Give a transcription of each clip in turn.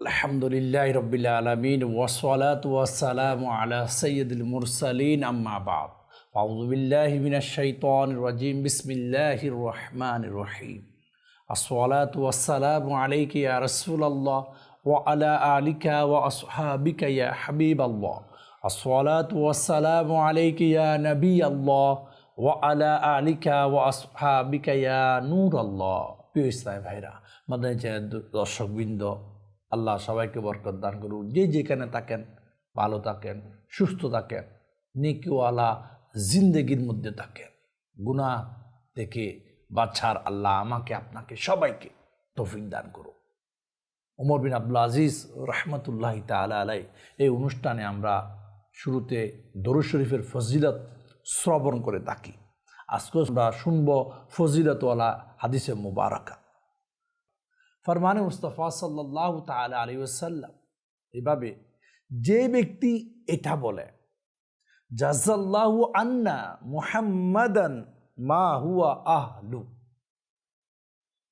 আলহামদুলিল্লাহ রবিল আলমিন ওসলাত ওয়াসালাম আলা সৈয়দুল মুরসালিন আম্মা বাদ। আউজুবিল্লাহ মিনাশ-শাইতান রাজিম। বিসমিল্লাহির রহমান রহিম। আসসালাতু ওয়াসসালামু আলাইকা ইয়া রাসূলুল্লাহ ওয়া আলা আলিকা ওয়া আসহাবিকা ইয়া হাবিবাল্লাহ। আসসালাতু ওয়াসসালামু আলাইকা ইয়া নবিয়াল্লাহ ওয়া আলা আলিকা ওয়া আসহাবিকা ইয়া নূরাল্লাহ। প্রিয় ইসলাম ভাইরা, মাদানী চ্যানেল দর্শকবৃন্দ আল্লাহ সবাইকে বরকত দান করুক যে যেখানে থাকেন, ভালো থাকেন, সুস্থ থাকেন, নেকিওয়ালা জিন্দেগির মধ্যে থাকেন। গুনাহ থেকে বাছার আল্লাহ আমাকে, আপনাকে সবাইকে তৌফিক দান করুক ওমর বিন আব্দুল আজিজ রহমতুল্লাহ তালা আলাই এই অনুষ্ঠানে আমরা শুরুতে দরুদ শরীফের ফজিলত শ্রবণ করে থাকি। আজকে আমরা শুনব ফজিলতওয়ালা হাদিসে মুবারকা। ফরমানে মুস্তফা সাল্লাহ তালা আলী ওসাল্লাম এভাবে যে ব্যক্তি এটা বলে জাজাল্লাহু আন্না মুহাম্মাদান মা হুয়া আহলু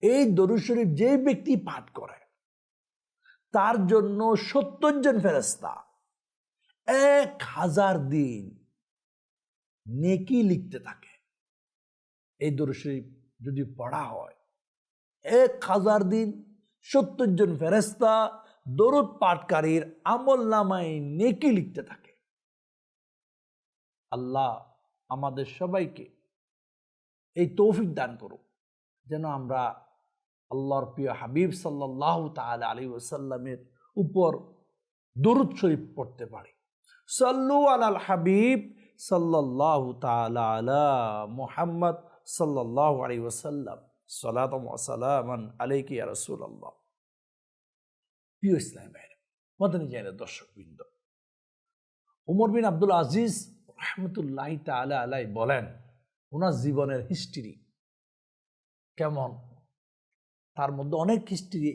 এই দরুদ শরীফ যে ব্যক্তি পাঠ করে, তার জন্য সত্তর জন ফেরেস্তা এক হাজার দিন নেকি লিখতে থাকে। এই দরুদ শরীফ যদি পড়া হয়, এক হাজার দিন সত্তর জন ফেরেস্তা দরুদ পাঠকারীর আমল নামায় নেকি লিখতে থাকে। আল্লাহ আমাদের সবাইকে এই তৌফিক দান করুক, যেন আমরা আল্লাহর প্রিয় হাবিব সাল্লাহ তাল আলী ওসাল্লামের উপর দরুদ শরীফ পড়তে পারি। সাল্লু আলাল হাবিব সাল্লাহ তালা আলা মুহাম্মদ সাল্লাহ আলী ওসাল্লাম সালাতম আলাইকি রসুল আল্লাহ প্রিয় ইসলাম ভাইরা মদনী জানের দর্শকবৃন্দ উমর বিন আব্দুল আজিজ রহমতুল্লাহ তালা আলাই বলেন ওনার জীবনের হিস্ট্রি কেমন তার মধ্যে অনেক history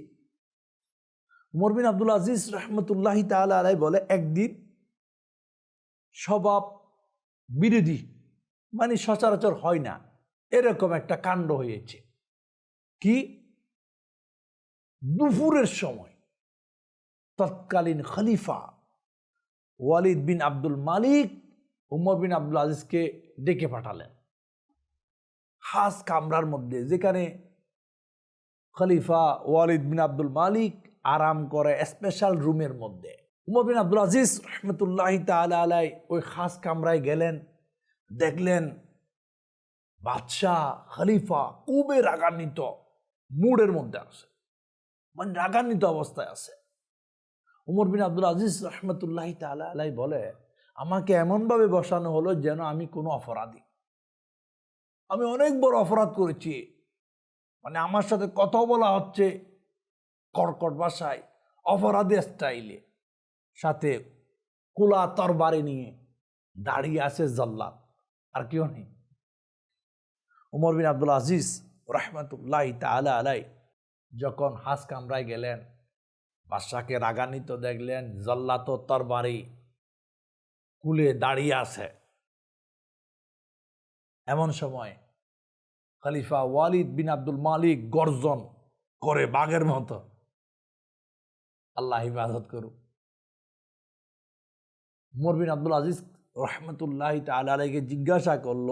Umar bin Abdul Aziz রহমতুল্লাহ তালা আলাই বলে একদিন স্বভাব বিরোধী মানে সচরাচর হয় না। এরকম একটা কাণ্ড হয়েছে। কি? দুপুরের সময় তৎকালীন খলিফা ওয়ালিদ বিন আব্দুল মালিক, উমর বিন আব্দুল আজিজকে ডেকে পাঠালেন। হাস কামরার মধ্যে, যেখানে খলিফা ওয়ালিদ বিন আব্দুল মালিক আরাম করে স্পেশাল রুমের মধ্যে। উমর বিন আব্দুল আজিজ রহমতুল্লাহ তালা আলাই ওই খাস কামরায় গেলেন, দেখলেন বাদশাহ, খলিফা খুবই রাগান্বিত, মুডের মধ্যে আছে। মানে রাগান্বিত অবস্থায় আছে। উমর বিন আব্দুল আজিজ রহমতুল্লাহ তালা আলাই বলে, আমাকে এমনভাবে বসানো হলো যেন আমি কোনো অপরাধী। আমি অনেক বড় অপরাধ করেছি। মানে আমার সাথে কথা বলা হচ্ছে কর্কট ভাষায় অপরাধী স্টাইলে। সাথে কুলা তরবারি নিয়ে দাঁড়িয়ে আছে জল্লাদ। আর কেউ নেই। উমর বিন আব্দুল আজিজ রহমতুল্লাহ তালা আলাই যখন হাস কামরায় গেলেন বাদশাকে রাগান্বিত দেখলেন, জল্লাত তরবারি কুলে দাঁড়িয়ে আছে। এমন সময় খালিফা ওয়ালিদ বিন আব্দুল মালিক গর্জন করে বাঘের মতো, আল্লাহ ইবাদত করুক। উমর বিন আব্দুল আজিজ রহমতুল্লাহ তালাকে জিজ্ঞাসা করল,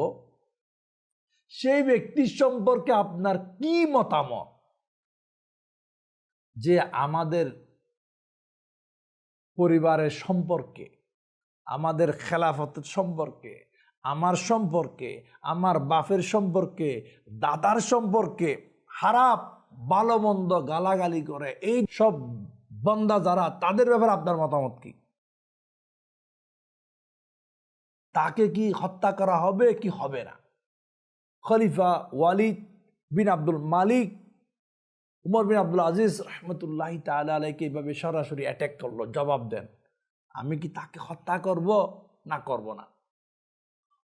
সেই ব্যক্তির সম্পর্কে আপনার কি মতামত? যে আমাদের পরিবারের সম্পর্কে, আমাদের খেলাফতের সম্পর্কে, আমার সম্পর্কে, আমার বাপের সম্পর্কে, দাদার সম্পর্কে খারাপ ভালো মন্দ গালাগালি করে, এই সব বন্দা যারা, তাদের ব্যাপারে আপনার মতামত কি? তাকে কি হত্যা করা হবে কি হবে না? খলিফা ওয়ালিদ বিন Abdul Malik Umar bin Abdul Aziz রহমতুল্লাহ তালা আলাইকে এইভাবে সরাসরি অ্যাটাক করল, জবাব দেন, আমি কি তাকে হত্যা করব? না করব না।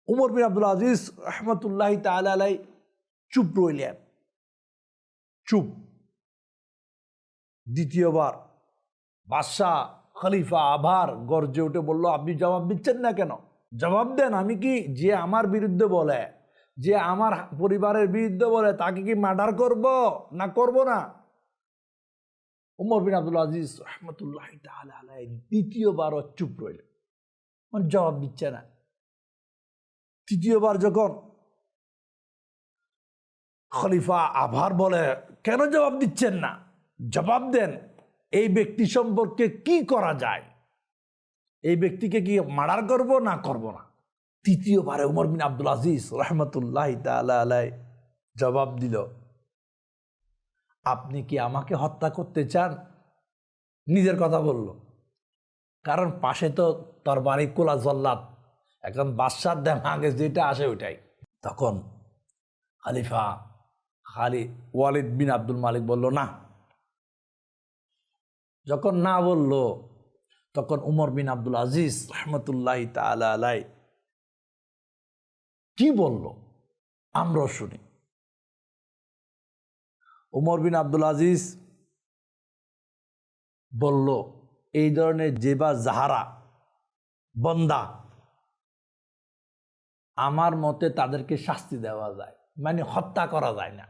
উমর বিন আব্দুল আজিজ রহমতুল্লাহ তালা আলাই চুপ রইলেন। চুপ। দ্বিতীয়বার বাদশাহ খলিফা আভার গর্জে উঠে বলল, আপনি জবাব দিচ্ছেন না কেন? জবাব দেন, আমি কি যে আমার বিরুদ্ধে বলে? যে আমার পরিবারের বিরুদ্ধে বলে, তাকে কি মার্ডার করব না করব না? উমর বিন আব্দুল আজিজ রহমতুল্লাহ আলাই দ্বিতীয়বারও চুপ রইল মানে জবাব দিচ্ছে না। তৃতীয়বার যখন খলিফা আভার বলে, কেন জবাব দিচ্ছেন না? জবাব দেন, এই ব্যক্তি সম্পর্কে কি করা যায়? এই ব্যক্তিকে কি মার্ডার করব না করব না? তৃতীয়বারে উমর বিন আব্দুল আজিজ রহমতুল্লাহ আলাই জবাব দিল, আপনি কি আমাকে হত্যা করতে চান? নিজের কথা বলল। কারণ পাশে তো তরবারি কোলা জল্লাদ, এখন বাদশার আগে যেটা আসে ওইটাই। তখন খালিফা খালি ওয়ালিদ বিন আব্দুল মালিক বলল, না। যখন না বলল, তখন উমর বিন আব্দুল আজিজ রহমতুল্লাহ তালা আলাই কি বলল? আমরাও শুনি। উমর বিন আব্দুল আজিজ বলল, এই ধরনের যে বা যাহারা বন্দা, আমার মতে তাদেরকে শাস্তি দেওয়া যায়। মানে হত্যা করা যায় না।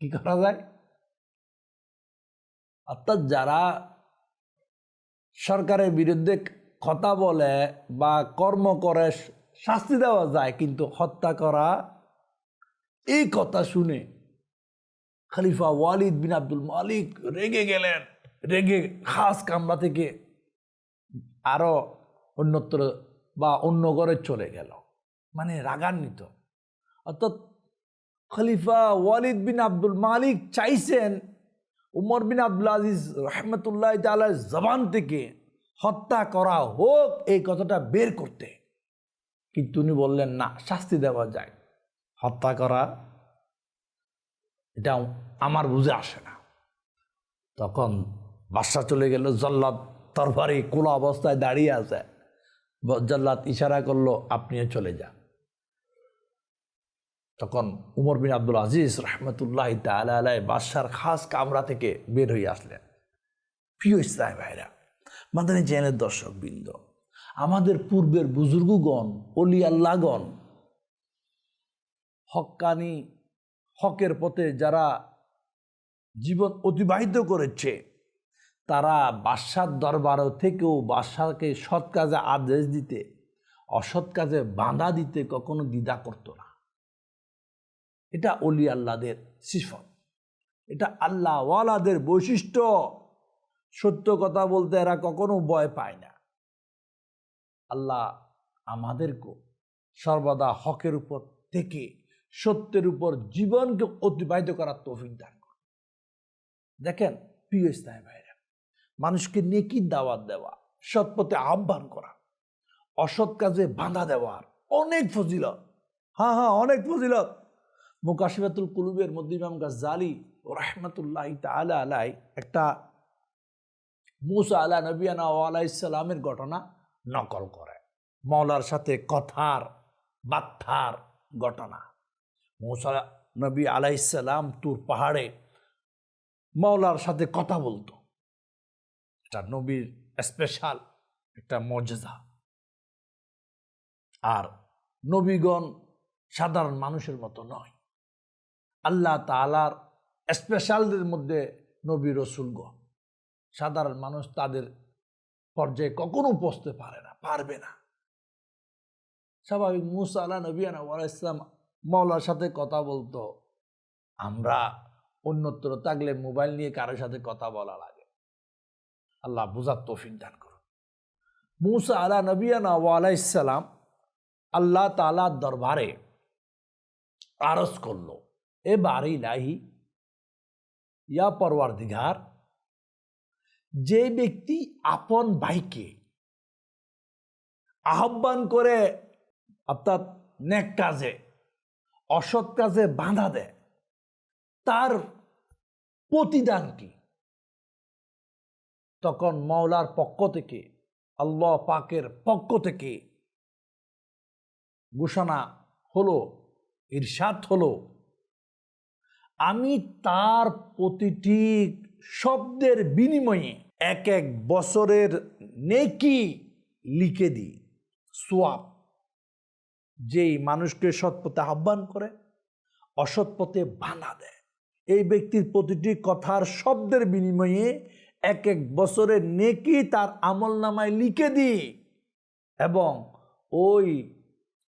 কি করা যায়? অর্থাৎ যারা সরকারের বিরুদ্ধে কথা বলে বা কর্ম করে শাস্তি দেওয়া যায়, কিন্তু হত্যা করা এই কথা শুনে খলিফা ওয়ালিদ বিন আব্দুল মালিক রেগে গেলেন। রেগে খাস কামরা থেকে আরও অন্যত্র বা অন্য ঘরে চলে গেল। মানে রাগান্বিত। অর্থাৎ খলিফা ওয়ালিদ বিন আব্দুল মালিক চাইছেন উমর বিন আব্দুল আজিজ রহমতুল্লাহ জবান থেকে হত্যা করা হোক, এই কথাটা বের করতে। কিন্তু উনি বললেন, না, শাস্তি দেওয়া যায়। হত্যা করা, এটা আমার বুঝে আসে না। তখন বাদশা চলে গেল, জল্লাদ তরফারি কোলা অবস্থায় দাঁড়িয়ে আছে। জল্লাদ ইশারা করল, আপনিও চলে যান। তখন উমর বিন আব্দুল আজিজ রহমতুল্লাহ তালাই বাদশার খাস কামরা থেকে বের হয়ে আসলেন। প্রিয় ইসলাম ভাইরা, মাদানী জেনের দর্শক বৃন্দ আমাদের পূর্বের বুজুর্গগণ, অলি আল্লাহগণ হক্কানি হকের পথে যারা জীবন অতিবাহিত করেছে, তারা বাদশার দরবার থেকেও বাদশাকে সৎ কাজে আদেশ দিতে, অসৎ কাজে বাঁধা দিতে কখনো দ্বিধা করতো না। এটা অলি আল্লাদের সিফত। এটা আল্লাহওয়ালাদের বৈশিষ্ট্য। সত্য কথা বলতে এরা কখনো ভয় পায় না। আল্লাহ আমাদেরকে সর্বদা হকের উপর থেকে সত্যের উপর জীবনকে অতিবাহিত করার তৌফিক দান করে দেখেন, প্রিয় ইসলাম ভাইরা মানুষকে নেকির দাওয়াত দেওয়া সৎ পথে আহ্বান করা, অসৎ কাজে বাধা দেওয়ার অনেক ফজিলত। হ্যাঁ হ্যাঁ অনেক ফজিলত। মুকাশিবাতুল কুলুবের মধ্যে ইমাম গাজ্জালি ও রহমতুল্লাহ তালা আলাই একটা মুসা আলা নবিয়ানা আলাইসালামের ঘটনা নকল করে। মৌলার সাথে কথার, বাত্থার ঘটনা। মুসা নবী আলাইসাল্লাম তুর পাহাড়ে মৌলার সাথে কথা বলতো। এটা নবীর স্পেশাল একটা মর্যাদা আর নবীগণ সাধারণ মানুষের মতো নয়। আল্লাহ তালার স্পেশালদের মধ্যে নবী রসুলগণ। সাধারণ মানুষ তাদের পর্যায়ে কখনো পৌঁছতে পারে না, পারবে না। স্বাভাবিক, মুসা আল্লাহ নবীনা ইসলাম মৌলার সাথে কথা বলতো। আমরা অন্যত্র থাকলে মোবাইল নিয়ে কারোর সাথে কথা বলা লাগে। আল্লাহ বুঝার তৌফিক দান করুন। মুসা আলা নবিয়ানা ওয়ালাইসালাম আল্লাহ তালার দরবারে আরজ করল এবার ইলাহি, ইয়া পরওয়ার দিঘার যে ব্যক্তি আপন ভাইকে আহ্বান করে অর্থাৎ নেক কাজে, অসৎ কাজে বাধা দেয়, তার প্রতিদান কি তখন মাওলার পক্ষ থেকে, আল্লাহ পাকের পক্ষ থেকে ঘোষণা হলো, ইরশাদ হলো, আমি তার প্রতিটি শব্দের বিনিময়ে এক এক বছরের নেকি লিখে দিই, সোয়াব। যেই মানুষকে সৎপথে আহ্বান করে, অসৎ পথে বাধা দেয়। এই ব্যক্তির প্রতিটি কথার শব্দের বিনিময়ে এক এক বছরের নেকি তার আমল নামায় লিখে দিই এবং ওই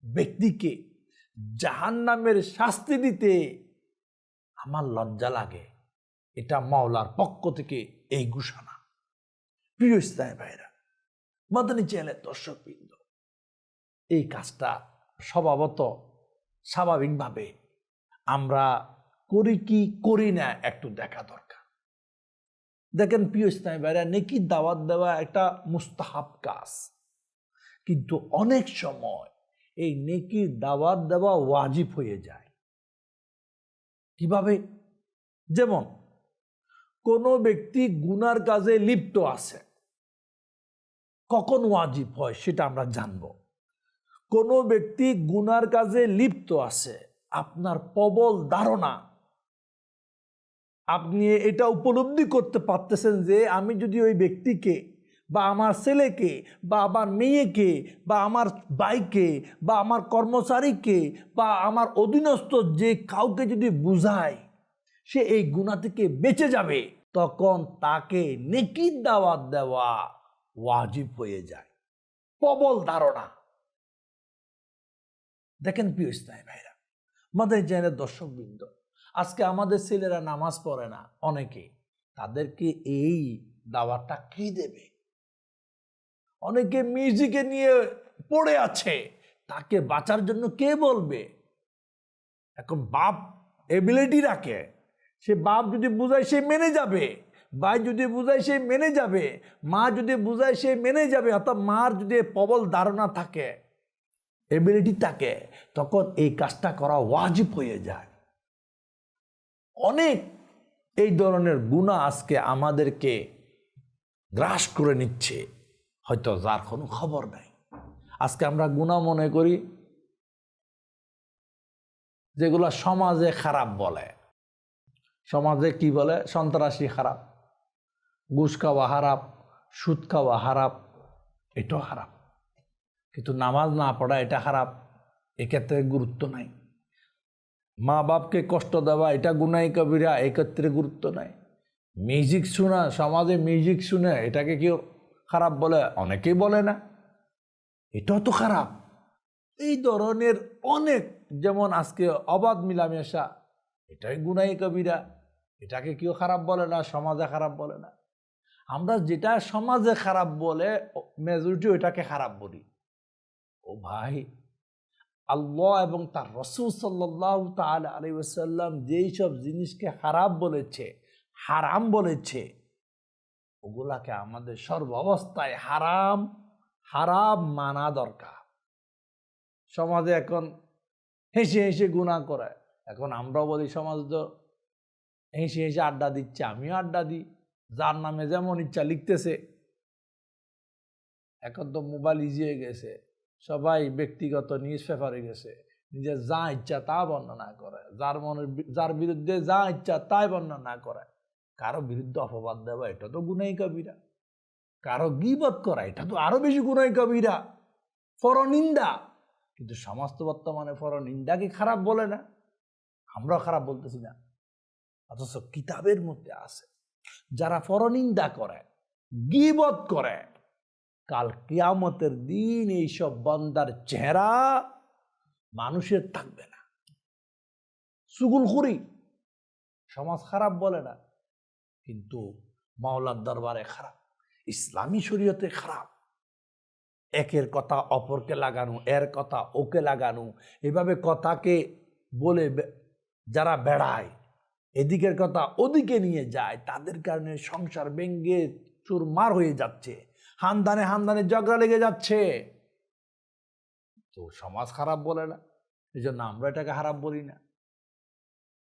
ব্যক্তিকে জাহান্নামের শাস্তি দিতে আমার লজ্জা লাগে। এটা মাওলার পক্ষ থেকে এই ঘোষণা। প্রিয় ভাইরা, মাদানী চ্যানেলের দর্শকবৃন্দ, এই কাজটা স্বভাবত স্বাভাবিকভাবে আমরা করি কি করি না একটু দেখা দরকার। দেখেন প্রিয় ভাইরা নেকি দাওয়াত দেওয়া একটা মুস্তাহাব কাজ। কিন্তু অনেক সময় এই নেকির দাওয়াত দেওয়া ওয়াজিব হয়ে যায়। কীভাবে? যেমন কোনো ব্যক্তি গুনার কাজে লিপ্ত আছে। কখন ওয়াজিব হয় সেটা আমরা জানব। কোনো ব্যক্তি গুনার কাজে লিপ্ত আছে, আপনার প্রবল ধারণা। আপনি এটা উপলব্ধি করতে পারতেছেন যে আমি যদি ওই ব্যক্তিকে বা আমার ছেলেকে বা আমার মেয়েকে বা আমার বাইকে বা আমার কর্মচারীকে বা আমার অধীনস্থ যে কাউকে যদি বুঝায় সে এই গুণা থেকে বেঁচে যাবে। তখন তাকে নেকির দাওয়াত দেওয়া ওয়াজিব হয়ে যায়। প্রবল ধারণা। দেখেন প্রিয় ইসলাম ভাইরা, আমাদের চ্যানেলের দর্শকবৃন্দ, আজকে আমাদের ছেলেরা নামাজ পড়ে না, অনেকে তাদেরকে এই দাওয়াতটা কি দেবে? অনেকে মিউজিকে নিয়ে পড়ে আছে, তাকে বাঁচার জন্য কে বলবে? এখন বাপ এবিলিটি রাখে। সে বাপ যদি বুঝায় সে মেনে যাবে। ভাই যদি বুঝায় সে মেনে যাবে। মা যদি বুঝায় সে মেনে যাবে, অর্থাৎ মার যদি প্রবল ধারণা থাকে এবিলিটি থাকে, তখন এই কাজটা করা ওয়াজিব হয়ে যায়। অনেক এই ধরনের গুণা আজকে আমাদেরকে গ্রাস করে নিচ্ছে, হয়তো যার কোনো খবর নাই। আজকে আমরা গুণা মনে করি, যেগুলো সমাজে খারাপ বলে। সমাজে কি বলে? সন্ত্রাসী খারাপ। ঘুষ খাওয়া হারাপ, সুদ খাওয়া হারাপ, এটাও খারাপ কিন্তু নামাজ না পড়া এটা খারাপ এক্ষেত্রে গুরুত্ব নাই। মা বাপকে কষ্ট দেওয়া এটা গুনাই কবিরা, এক্ষেত্রে গুরুত্ব নাই। মিউজিক শোনা, সমাজে মিউজিক শুনে এটাকে কেউ খারাপ বলে? অনেকেই বলে না। এটাও তো খারাপ। এই ধরনের অনেক, যেমন আজকে অবাধ মিলামেশা এটাই গুনাই কবিরা। এটাকে কেউ খারাপ বলে না, সমাজে খারাপ বলে না। আমরা যেটা সমাজে খারাপ বলে মেজরিটি ওইটাকে খারাপ বলি। ও ভাই, আল্লাহ এবং তার রসুল সাল্লাহ তাল আলী ওসাল্লাম যেই সব জিনিসকে খারাপ বলেছে, হারাম বলেছে, ওগুলাকে আমাদের সর্ব অবস্থায় হারাম হারাম মানা দরকার। সমাজে এখন হেসে হেসে গুণা করে এখন আমরাও বলি, সমাজ তো হেসে হেসে আড্ডা দিচ্ছে, আমিও আড্ডা দিই। যার নামে যেমন ইচ্ছা লিখতেছে। এখন তো মোবাইল ইজি হয়ে গেছে। সবাই ব্যক্তিগত নিউজ পেপারে গেছে। নিজের যা ইচ্ছা তা বর্ণনা করে। যার মনের যার বিরুদ্ধে যা ইচ্ছা তাই বর্ণনা করে। কারও বিরুদ্ধে অপবাদ দেওয়া, এটা তো গুনাই কবিরা। কারও গিবত করা, এটা তো আরও বেশি গুনাই কবিরা। ফরনিন্দা কিন্তু সমাজ তো বর্তমানে ফরনিন্দাকে খারাপ বলে না। আমরাও খারাপ বলতেছি না। অথচ কিতাবের মধ্যে আছে, যারা ফরনিন্দা করে, গিবত করে, কাল কিয়ামতের দিন এইসব বন্দার চেহারা মানুষের থাকবে না। সুগুল খুরি, সমাজ খারাপ বলে না, কিন্তু মাওলার দরবারে খারাপ, ইসলামী শরীয়তে খারাপ। একের কথা অপরকে লাগানো, এর কথা ওকে লাগানো, এভাবে কথাকে বলে যারা বেড়ায়, এদিকের কথা ওদিকে নিয়ে যায়, তাদের কারণে সংসার ব্যঙ্গে চুরমার হয়ে যাচ্ছে, হানদানে হানদানে ঝগড়া লেগে যাচ্ছে। তো সমাজ খারাপ বলে না এই জন্য আমরা এটাকে খারাপ বলি না।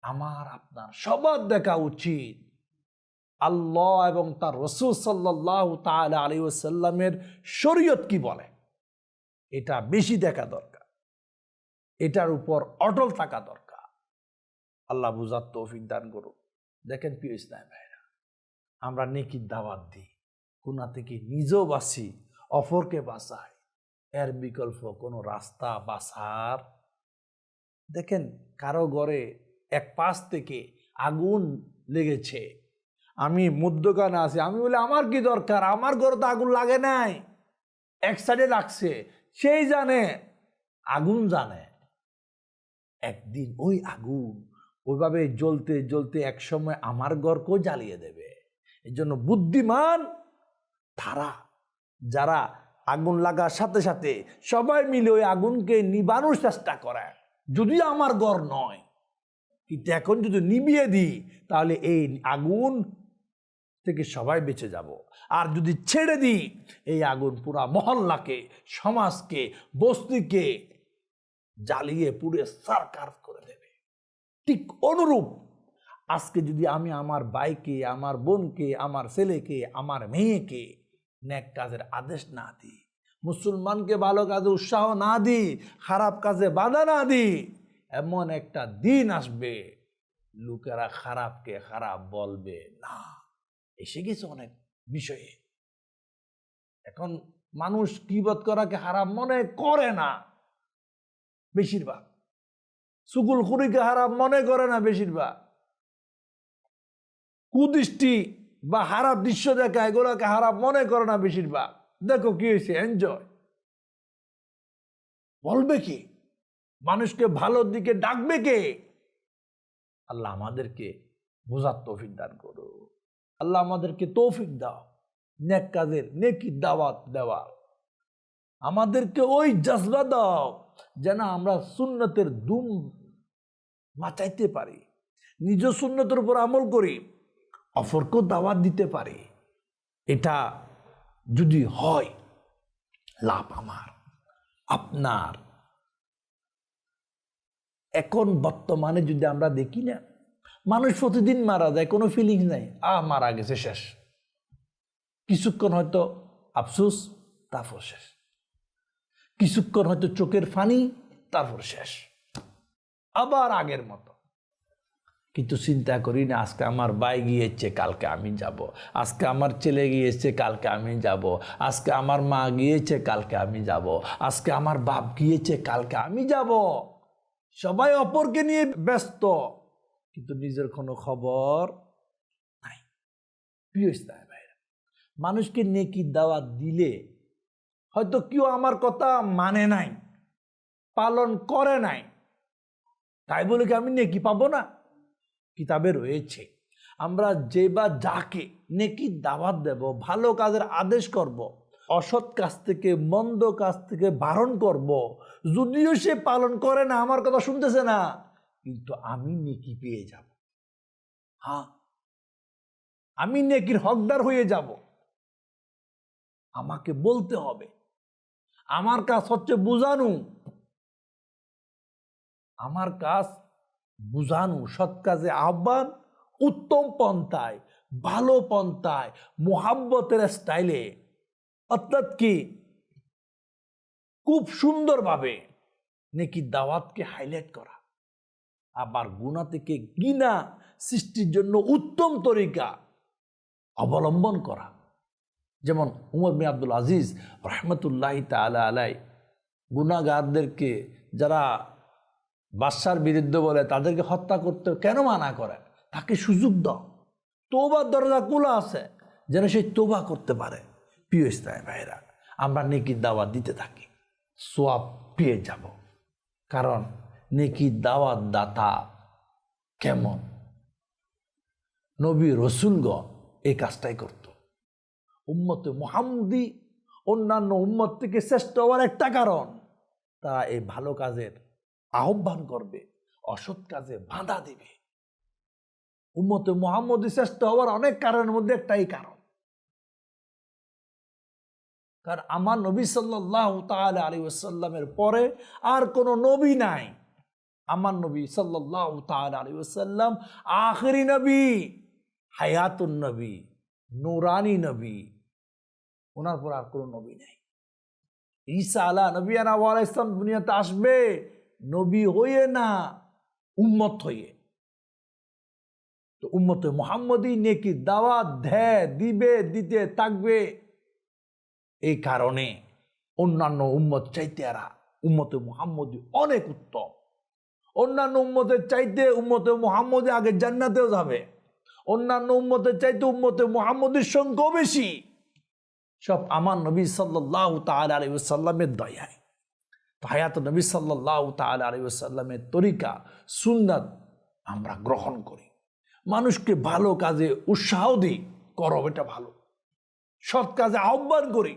আমার, আপনার সবার দেখা উচিত। আল্লাহ এবং তার রসুল সাল্লাহ তালা আলী ওসাল্লামের শরীয়ত কি বলে? এটা বেশি দেখা দরকার। এটার উপর অটল থাকা দরকার। আল্লাহ বুঝার তৌফিক দান করুন দেখেন প্রিয় ইসলাম ভাইরা, আমরা নেকির দাওয়াত দিই গুণা থেকে নিজেও বাঁচি, অপরকে বাঁচাই, এর বিকল্প কোনো রাস্তা বাঁচার দেখেন কারও ঘরে এক পাশ থেকে আগুন লেগেছে, আমি মধ্যখানে আছি, আমি বলি, আমার কি দরকার? আমার ঘরে তো আগুন লাগে নাই। এক সাইডে লাগছে সেই জানে, আগুন জানে, একদিন ওই আগুন ওইভাবে জ্বলতে জ্বলতে একসময় আমার ঘরকেও জ্বালিয়ে দেবে। এই জন্য বুদ্ধিমান তারা, যারা আগুন লাগার সাথে সাথে সবাই মিলে ওই আগুনকে নিবানোর চেষ্টা করে যদিও আমার ঘর নয়, কিন্তু এখন যদি নিবিয়ে দিই, তাহলে এই আগুন থেকে সবাই বেঁচে যাব। আর যদি ছেড়ে দিই, এই আগুন পুরা মহল্লাকে, সমাজকে, বস্তিকে জ্বালিয়ে পুড়ে সারকার করে দেবে। ঠিক অনুরূপ। আজকে যদি আমি আমার ভাইকে, আমার বোনকে, আমার ছেলেকে, আমার মেয়েকে ন্যাক কাজের আদেশ না দিই, মুসলমানকে ভালো কাজে উৎসাহ না দিই, খারাপ কাজে বাধা না দিই, এমন একটা দিন আসবে, লোকেরা খারাপকে খারাপ বলবে না। এসে গেছে অনেক বিষয়ে। এখন মানুষ কিবত করাকে খারাপ মনে করে না? বেশিরভাগ। সুকুল খুরিকে হারাপ মনে করে না বেশিরভাগ। কুদৃষ্টি বা হারাপ দৃশ্য দেখা এগুলোকে হারাপ মনে করে না বেশিরভাগ। দেখো কি হয়েছে এনজয় বলবে কি? মানুষকে ভালোর দিকে ডাকবে কে? আল্লাহ আমাদেরকে বোঝার তৌফিক দান করো। আল্লাহ আমাদেরকে তৌফিক দাও, নেক কাজের, নেকি দাওয়াত দেওয়া আমাদেরকে ওই জজবা দাও যেন আমরা সুন্নতের দুম মাচাইতে পারি, নিজ সুন্নতের উপর আমল করি অফরকেও দাওয়াত দিতে পারি। এটা যদি হয়, লাভ আমার, আপনার। এখন বর্তমানে যদি আমরা দেখি না, মানুষ প্রতিদিন মারা যায়, কোনো ফিলিংস নাই, আ, মারা গেছে, শেষ। কিছুক্ষণ হয়তো, আফসোস, তারপর শেষ। কিছুক্ষণ হয়তো চোখের ফানি, তারপর শেষ আবার আগের মতো কিন্তু চিন্তা করি না, আজকে আমার ভাই গিয়েছে, কালকে আমি যাব। আজকে আমার ছেলে গিয়েছে, কালকে আমি যাব। আজকে আমার মা গিয়েছে, কালকে আমি যাব। আজকে আমার বাপ গিয়েছে, কালকে আমি যাব সবাই অপরকে নিয়ে ব্যস্ত কিন্তু নিজের কোনো খবর নাই প্রিয় ইসলাম ভাইরা, মানুষকে নেকি দাওয়াত দিলে হয়তো কেউ আমার কথা মানে নাই, পালন করে নাই তাই বলে কি আমি নেকি পাবো না কিতাবে রয়েছে, আমরা যে বা যাকে নেকি দাওয়াত দেব, ভালো কাজের আদেশ করব। অসৎ কাজ থেকে, মন্দ কাজ থেকে বারণ করব। যদিও সে পালন করে না, আমার কথা শুনতেছে না, কিন্তু আমি নেকি পেয়ে যাব হ্যাঁ আমি নেকির হকদার হয়ে যাব আমাকে বলতে হবে আমার কাজ হচ্ছে বুঝানো। আমার কাজ বুঝানো, সৎ কাজে আহ্বান, উত্তম পন্থায়, ভালো পন্থায়, মোহাব্বতের স্টাইলে। অর্থাৎ কি? খুব সুন্দরভাবে নাকি দাওয়াতকে হাইলাইট করা। আবার গুণা থেকে গিনা সৃষ্টির জন্য উত্তম তরিকা অবলম্বন করা। যেমন উমর বিন আব্দুল আজিজ রহমতুল্লাহ তালা আলাই গুণাগারদেরকে যারা বাদশার বিরুদ্ধে বলে তাদেরকে হত্যা করতে কেন মানা করে? তাকে সুযোগ দাও। তোবার দরজা খোলা আছে যেন সে তোবা করতে পারে। প্রিয় ইসলাম ভাইরা আমরা নেকি দাওয়াত দিতে থাকি, সোয়াব পেয়ে যাব। কারণ নেকি দাওয়াত দাতা কেমন? নবী রসুলগণ এই কাজটাই করত। উম্মতে মোহাম্মদি, অন্যান্য উম্মত থেকে শ্রেষ্ঠ হওয়ার একটা কারণ। তারা এই ভালো কাজের আহ্বান করবে, অসৎ কাজে বাধা দিবে। উম্মতে মোহাম্মদী শ্রেষ্ঠ হওয়ার অনেক কারণের মধ্যে একটাই কারণ। কারণ আমার নবী সাল্লাহ তাল আলী ওসাল্লামের পরে আর কোনো নবী নাই। আমার নবী সাল্লাহ তাল আলী ওসাল্লাম আখরি নবী, হায়াতুন নবী, নুরানি নবী ওনার পর আর কোনো নবী নেই। ঈসা আলা নবী আনা ইসলাম দুনিয়াতে আসবে, নবী হয়ে না উম্মত হয়ে তো উম্মত মোহাম্মদই নেকি দাওয়াত দেয়, দিবে, দিতে থাকবে। এই কারণে অন্যান্য উম্মত চাইতে এরা উম্মতে মোহাম্মদী অনেক উত্তম। অন্যান্য উম্মতের চাইতে উম্মতে মোহাম্মদে আগে জান্নাতেও যাবে। অন্যান্য উম্মতের চাইতে উম্মতে মোহাম্মদের সংখ্যাও বেশি। সব আমার নবী সাল্লাহ তাল আলী সাল্লামের দয়ায়। তো হায়াত নবী সাল্লাহ তাল আলী সাল্লামের তরিকা, সুন্নাত আমরা গ্রহণ করি। মানুষকে ভালো কাজে উৎসাহ দিই করো এটা ভালো। সৎ কাজে আহ্বান করি,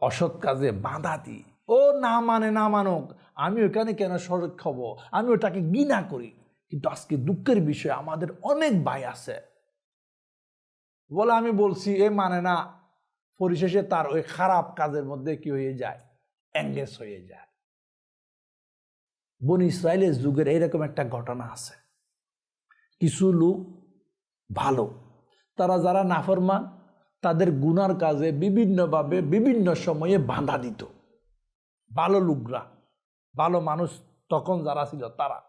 অসৎ কাজে বাধা দিই। ও না মানে না মানক, আমি ওখানে কেন সরক হব? আমি ওটাকে ঘৃণা করি। কিন্তু আজকে দুঃখের বিষয়, আমাদের অনেক ভাই আছে। বলে আমি বলছি, এ মানে না পরিশেষে তার ওই খারাপ কাজের মধ্যে কি হয়ে যায়? এঙ্গেজ হয়ে যায়। বন ইসরায়েলের যুগের এইরকম একটা ঘটনা আছে। কিছু লোক ভালো, তারা যারা নাফরমান, তাদের গুনার কাজে বিভিন্নভাবে বিভিন্ন সময়ে বাধা দিত। ভালো লোকরা, ভালো মানুষ তখন যারা ছিল তারা।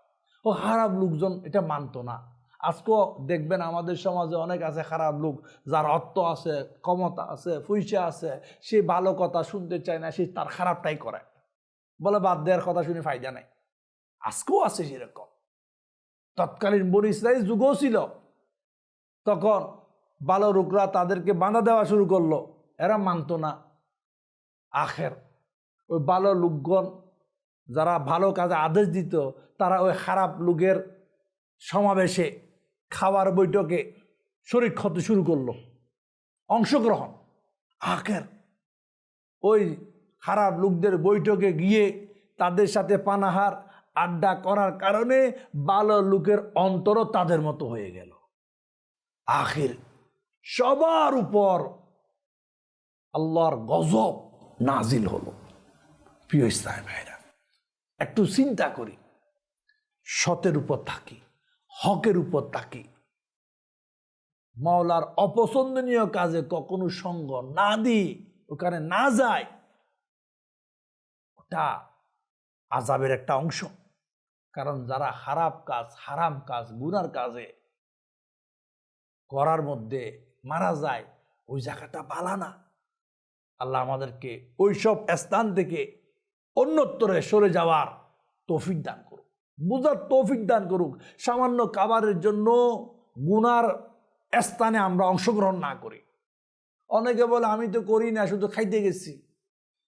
ও খারাপ লোকজন এটা মানতো না। আজকেও দেখবেন আমাদের সমাজে অনেক আছে খারাপ লোক, যার অর্থ আছে, ক্ষমতা আছে, পয়সা আছে, সে ভালো কথা শুনতে চায় না, সে তার খারাপটাই করে। বলে বাদ দেওয়ার কথা শুনে ফায়দা নাই। আজকেও আছে সেরকম। তৎকালীন বনি ইসরায়েল যুগও ছিল। তখন ভালো লোকরা তাদেরকে বাঁধা দেওয়া শুরু করল। এরা মানতো না। আখের। ওই ভালো লোকগণ যারা ভালো কাজে আদেশ দিত, তারা ওই খারাপ লোকের সমাবেশে খাওয়ার বৈঠকে শরীর ক্ষতি শুরু করল। অংশগ্রহণ। আখের। ওই খারাপ লোকদের বৈঠকে গিয়ে তাদের সাথে পানাহার, আড্ডা করার কারণে ভালো লোকের অন্তরও তাদের মতো হয়ে গেল। আখের। সবার উপর আল্লাহর গজব নাজিল হলো। প্রিয় ইসলাম ভাইরা, একটু চিন্তা করি। সতের উপর থাকি। হকের উপর থাকি মাওলার অপছন্দনীয় কাজে কখনো সঙ্গ না দিই, ওখানে না যায় ওটা আজাবের একটা অংশ। কারণ যারা খারাপ কাজ, হারাম কাজ, গুনার কাজে করার মধ্যে মারা যায়, ওই জায়গাটা বালা না। আল্লাহ আমাদেরকে ওইসব স্থান থেকে অন্যত্তরে সরে যাওয়ার তৌফিক দান। বুঝার তৌফিক দান করুক। সামান্য খাবারের জন্য গুনার স্থানে আমরা অংশগ্রহণ না করি। অনেকে বলে, আমি তো করি না, শুধু খাইতে গেছি।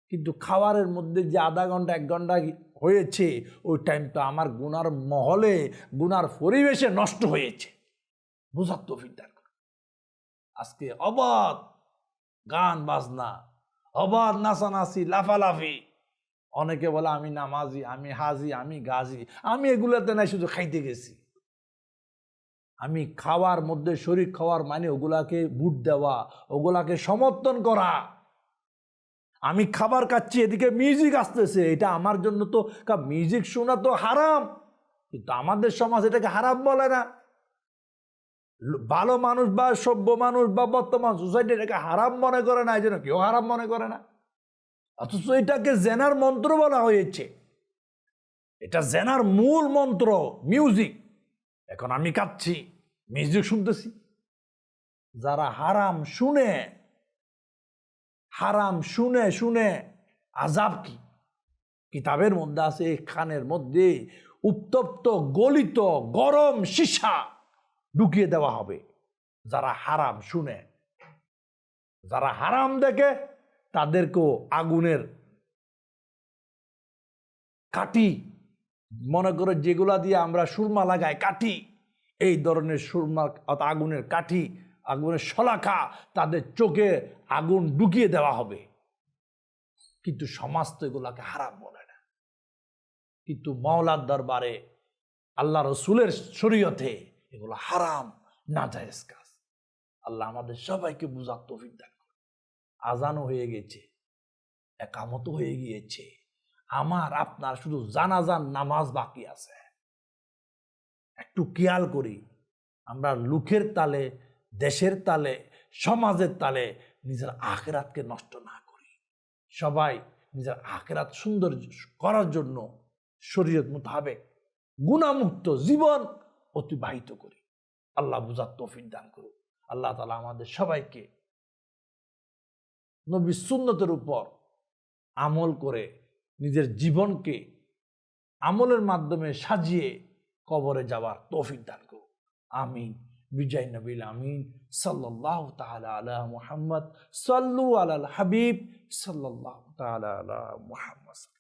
কিন্তু খাবারের মধ্যে যে আধা ঘণ্টা, এক ঘণ্টা হয়েছে, ওই টাইমটা আমার গুনার মহলে, গুনার পরিবেশে নষ্ট হয়েছে। বুঝার তৌফিক দান করুক। আজকে অবাধ গান বাজনা, অবাধ নাচানাচি, লাফালাফি অনেকে বলে, আমি নামাজি, আমি হাজি, আমি গাজি, আমি এগুলোতে নাই, শুধু খাইতে গেছি। আমি খাওয়ার মধ্যে, শরীর খাওয়ার মানে ওগুলাকে বুট দেওয়া, ওগুলাকে সমর্থন করা। আমি খাবার খাচ্ছি, এদিকে মিউজিক আসতেছে, এটা আমার জন্য তো মিউজিক শোনা তো হারাম। কিন্তু আমাদের সমাজ এটাকে হারাম বলে না। ভালো মানুষ বা সভ্য মানুষ বা বর্তমান সোসাইটি এটাকে হারাম মনে করে না, এই জন্য কেউ হারাম মনে করে না। অথচ এটাকে জেনার মন্ত্র বলা হয়েছে। এটা জেনার মূল মন্ত্র মিউজিক এখন আমি কাচ্ছি মিউজিক শুনতেছি। যারা হারাম শুনে হারাম শুনে শুনে আজাব কি? কিতাবের মধ্যে আছে, খানের মধ্যে উত্তপ্ত, গলিত, গরম সীসা ঢুকিয়ে দেওয়া হবে। যারা হারাম শুনে, যারা হারাম দেখে তাদেরকেও আগুনের কাঠি, মনে করে যেগুলা দিয়ে আমরা সুরমা লাগাই, কাঠি। এই ধরনের সুরমা আগুনের কাঠি, আগুনের শলাখা তাদের চোখে আগুন ঢুকিয়ে দেওয়া হবে। কিন্তু সমাজ তো এগুলাকে হারাম বলে না। কিন্তু মাওলার দরবারে আল্লাহ রসুলের শরীয়তে এগুলো হারাম না জায়েজ কাজ। আল্লাহ আমাদের সবাইকে বুঝার তৌফিক দান। আজানও হয়ে গেছে একামত হয়ে গিয়েছে। আমার, আপনার শুধু জানাজান নামাজ বাকি আছে। একটু খেয়াল করি, আমরা লুকের তালে, দেশের তালে, সমাজের তালে নিজের আখেরাতকে নষ্ট না করি। সবাই নিজের আখেরাত সুন্দর করার জন্য শরীয়ত মোতাবেক গুণামুক্ত জীবন অতিবাহিত করি। আল্লাহ বুঝার তৌফিক দান করুক। আল্লাহ তালা আমাদের সবাইকে নবী সুন্নতের উপর আমল করে নিজের জীবনকে আমলের মাধ্যমে সাজিয়ে কবরে যাওয়ার তৌফিক দান করুন। আমিন। বিজয় নবীল আমিন। সাল্লাহ তালা আলা মুহাম্মদ। সাল্লু আলাল হাবিব। সাল্লাহ তালা আলা মুহাম্মদ।